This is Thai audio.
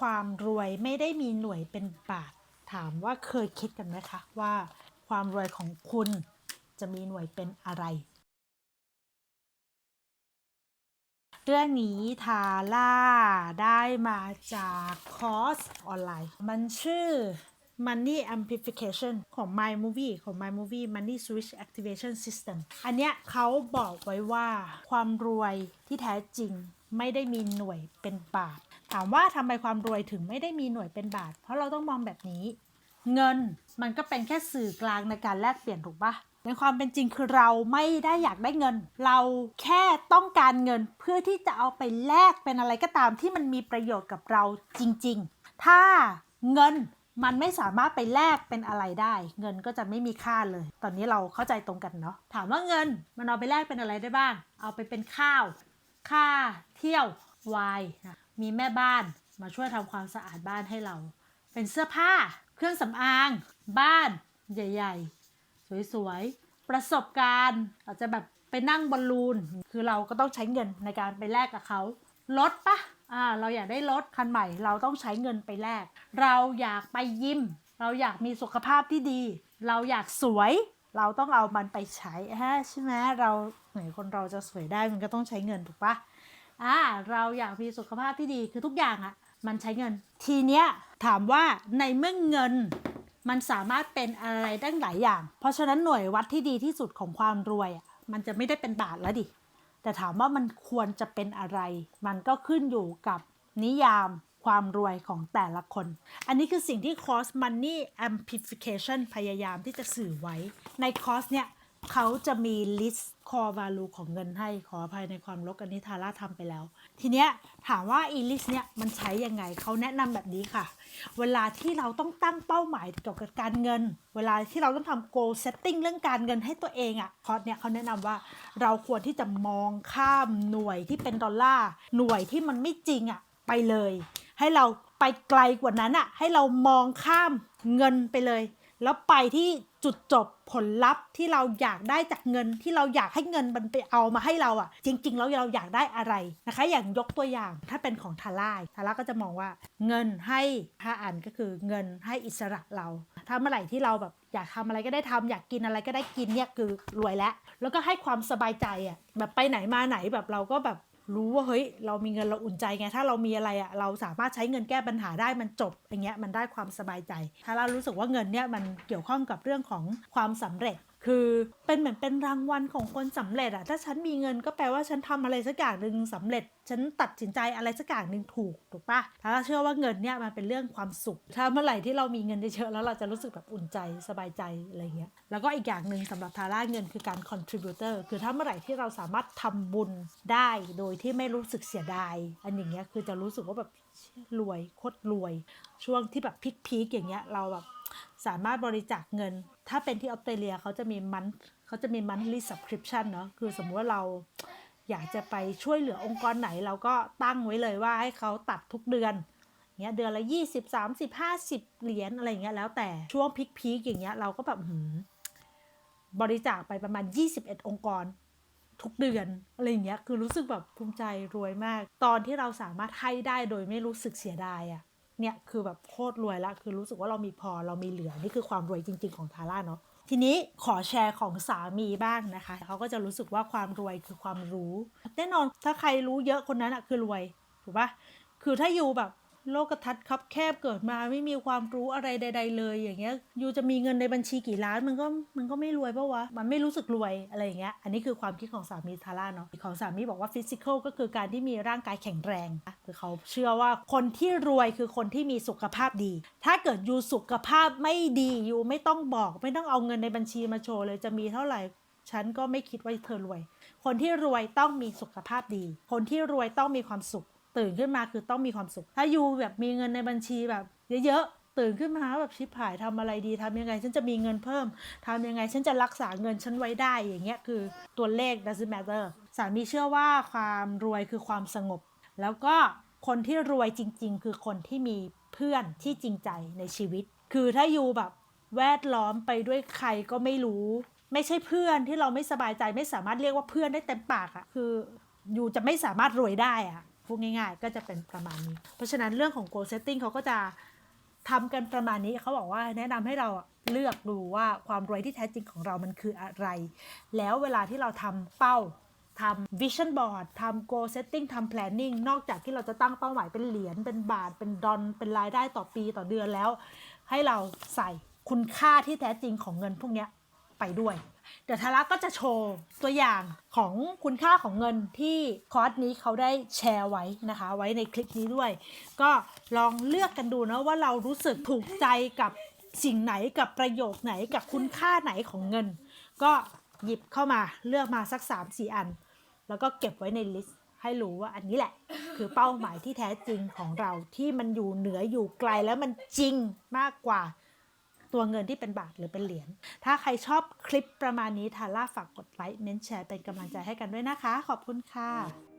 ความรวยไม่ได้มีหน่วยเป็นบาท ถามว่าเคยคิดกันไหมคะว่าความรวยของคุณจะมีหน่วยเป็นอะไร เรื่องนี้ทาร่าได้มาจากคอร์สออนไลน์ มันชื่อ Money Amplification ของ My Movie ของ My Movie Money Switch Activation System อันเนี้ยเขาบอกไว้ว่าความรวยที่แท้จริงไม่ได้มีหน่วยเป็นบาท ถามว่าทำไมความรวยถึงไม่ได้มีหน่วยเป็นบาท เพราะเราต้องมองแบบนี้ เงินมันก็เป็นแค่สื่อกลางในการแลกเปลี่ยนถูกปะในความเป็นจริงคือเราไม่ได้อยากได้เงิน เราแค่ต้องการเงินเพื่อที่จะเอาไปแลกเป็นอะไรก็ตามที่มันมีประโยชน์กับเราจริง ๆ ถ้าเงินมันไม่สามารถไปแลกเป็นอะไรได้ เงินก็จะไม่มีค่าเลย ตอนนี้เราเข้าใจตรงกันเนาะถามว่าเงินมันเอาไปแลกเป็นอะไรได้บ้าง เอาไปเป็นข้าว ค่าเที่ยววายนะ มีแม่บ้านมาช่วยทำความสะอาดบ้านให้เรา เป็นเสื้อผ้า เครื่องสำอาง บ้าน ใหญ่ๆ สวยๆ ประสบการณ์ อาจจะแบบไปนั่งบอลลูน คือเราก็ต้องใช้เงินในการไปแลกกับเขารถปะอ่า เราอยากได้รถคันใหม่ เราต้องใช้เงินไปแลก เราอยากไปยิม เราอยากมีสุขภาพที่ดี เราอยากสวย เราต้องเอามันไปใช้ฮะใช่ไหมเราไหนคนเราจะสวยได้มันก็ต้องใช้เงินถูกปะ อ่าเราอยากมีสุขภาพที่ดีคือทุกอย่างอะ่ะมันใช้เงิน ทีเนี้ยถามว่าในเมื่อเงินมันสามารถเป็นอะไรได้หลายอย่าง เพราะฉะนั้นหน่วยวัดที่ดีที่สุดของความรวยอะมันจะไม่ได้เป็นบาทแล้วดิ แต่ถามว่ามันควรจะเป็นอะไร มันก็ขึ้นอยู่กับนิยามความรวยของแต่ละคน อันนี้คือสิ่งที่ Cost Money Amplification พยายามที่จะสื่อไว้ ในคอร์สเนี่ย เขาจะมี list core value ของเงินให้ขออภัยในความลกอันนี้ทาร่าทำไปแล้ว ทีเนี้ยถามว่าอี list เนี่ยมันใช้ยังไงเขาแนะนำแบบนี้ค่ะ เวลาที่เราต้องตั้งเป้าหมายเกี่ยวกับการเงิน เวลาที่เราต้องทำ goal setting เรื่องการเงินให้ตัวเองอะ่ะคอร์สเนี่ยเขาแนะนำว่าเราควรที่จะมองข้ามหน่วยที่เป็นดอลลาร์หน่วยที่มันไม่จริงอะ่ะไปเลย ให้เราไปไกลกว่านั้นอะ่ะให้เรามองข้ามเงินไปเลย แล้วไปที่จุดจบผลลัพธ์ที่เราอยากได้จากเงินที่เราอยากให้เงินมันไปเอามาให้เราอะ่ะจริงๆแล้วเราอยากได้อะไรนะคะ อย่างยกตัวอย่างถ้าเป็นของทาร่าทาร่าก็จะมองว่าเงินให้ห้าอันก็คือเงินให้อิสระเรา ถ้าเมื่อไหร่ที่เราแบบอยากทำอะไรก็ได้ทำอยากกินอะไรก็ได้กินเนี่ยคือรวยแล้ว แล้วก็ให้ความสบายใจอะแบบไปไหนมาไหนแบบเราก็แบบ รู้ว่าเฮ้ยเรามีเงินเราอุ่นใจไงถ้าเรามีอะไรอะ่ะเราสามารถใช้เงินแก้ปัญหาได้มันจบอย่างเงี้ยมันได้ความสบายใจ ถ้าเรารู้สึกว่าเงินเนี่ยมันเกี่ยวข้องกับเรื่องของความสำเร็จ คือเป็นเหมือนเป็นรางวัลของคนสำเร็จอะถ้าฉันมีเงินก็แปลว่าฉันทำอะไรสักอย่างหนึ่งสำเร็จ ฉันตัดสินใจอะไรสักอย่างหนึ่งถูกถูกปะถ้าเราเชื่อว่าเงินเนี่ยมันเป็นเรื่องความสุข ถ้าเมื่อไหร่ที่เรามีเงินเยอะแล้วเราจะรู้สึกแบบอุ่นใจสบายใจอะไรเงี้ย แล้วก็อีกอย่างหนึ่งสำหรับทาร่าเงินคือการ contributor คือถ้าเมื่อไหร่ที่เราสามารถทำบุญได้โดยที่ไม่รู้สึกเสียดาย อันอย่างเงี้ยคือจะรู้สึกว่าแบบรวยโคตรรวย ช่วงที่แบบพีคๆอย่างเงี้ยเราแบบ สามารถบริจาคเงิน ถ้าเป็นที่ออสเตรเลียเขาจะมีมันเขาจะมี monthly subscription เนาะคือสมมติว่าเราอยากจะไปช่วยเหลือองค์กรไหนเราก็ตั้งไว้เลยว่าให้เขาตัดทุกเดือนเงี้ยเดือนละ 20 30 50 เหรียญอะไรเงี้ยแล้วแต่ช่วงพีคๆอย่างเงี้ยเราก็แบบหืบริจาคไปประมาณ 21 องค์กร ทุกเดือนอะไรเงี้ยคือรู้สึกแบบภูมิใจรวยมาก ตอนที่เราสามารถให้ได้โดยไม่รู้สึกเสียดายอะ เนี่ยคือแบบโคตรรวยละคือรู้สึกว่าเรามีพอเรามีเหลือนี่คือความรวยจริง ๆ ของทาร่าเนาะทีนี้ขอแชร์ของสามีบ้างนะคะ เขาก็จะรู้สึกว่าความรวยคือความรู้ แน่นอนถ้าใครรู้เยอะคนนั้นอะคือรวยถูกปะคือถ้าอยู่แบบ โลกทัศน์คับแคบเกิดมาไม่มีความรู้อะไรใด ๆ เลย อย่างเงี้ยยูจะมีเงินในบัญชีกี่ล้านมันก็มันก็ไม่รวยปะวะมันไม่รู้สึกรวยอะไรอย่างเงี้ยอันนี้คือความคิดของสามีทาร่าเนาะของสามีบอกว่าฟิสิกอลก็คือการที่มีร่างกายแข็งแรงคือเขาเชื่อว่าคนที่รวยคือคนที่มีสุขภาพดี ถ้าเกิดยูสุขภาพไม่ดียูไม่ต้องบอก ไม่ต้องเอาเงินในบัญชีมาโชว์เลยจะมีเท่าไหร่ฉันก็ไม่คิดว่าเธอรวย คนที่รวยต้องมีสุขภาพดี คนที่รวยต้องมีความสุข ตื่นขึ้นมาคือต้องมีความสุข ถ้ายูแบบมีเงินในบัญชีแบบเยอะๆ ตื่นขึ้นมาแบบชิบหายทำอะไรดีทำยังไงฉันจะมีเงินเพิ่มทำยังไงฉันจะรักษาเงินฉันไว้ได้อย่างเงี้ยคือตัวเลข doesn't matter สามีเชื่อว่าความรวยคือความสงบ แล้วก็คนที่รวยจริง ๆ คือคนที่มีเพื่อนที่จริงใจในชีวิต คือถ้ายูแบบแวดล้อมไปด้วยใครก็ไม่รู้ ไม่ใช่เพื่อนที่เราไม่สบายใจไม่สามารถเรียกว่าเพื่อนได้เต็มปากอะคือยูจะไม่สามารถรวยได้อะ พูดง่ายๆ ก็จะเป็นประมาณนี้ เพราะฉะนั้นเรื่องของ goal setting เขาก็จะทำกันประมาณนี้เขาบอกว่าแนะนำให้เราเลือกดูว่าความรวยที่แท้จริงของเรามันคืออะไร แล้วเวลาที่เราทำเป้าทำ vision board ทำ goal setting ทำ planning นอกจากที่เราจะตั้งเป้าหมายเป็นเหรียญ เป็นบาท เป็นดอลเป็นรายได้ต่อปีต่อเดือนแล้ว ให้เราใส่คุณค่าที่แท้จริงของเงินพวกนี้ ไปด้วย เดี๋ยวทาระก็จะโชว์ตัวอย่างของคุณค่าของเงินที่คอร์สนี้เขาได้แชร์ไว้นะคะ ไว้ในคลิปนี้ด้วย ก็ลองเลือกกันดูนะว่าเรารู้สึกถูกใจกับสิ่งไหนกับประโยคไหนกับคุณค่าไหนของเงิน ก็หยิบเข้ามาเลือกมาสัก 3-4 อัน แล้วก็เก็บไว้ในลิสต์ให้รู้ว่าอันนี้แหละ คือเป้าหมายที่แท้จริงของเราที่มันอยู่เหนืออยู่ไกลแล้วมันจริงมากกว่า ตัวเงินที่เป็นบาทหรือเป็นเหรียญ ถ้าใครชอบคลิปประมาณนี้ทาร่าฝากกดไลค์เม้นแชร์เป็นกำลังใจให้กันด้วยนะคะ ขอบคุณค่ะ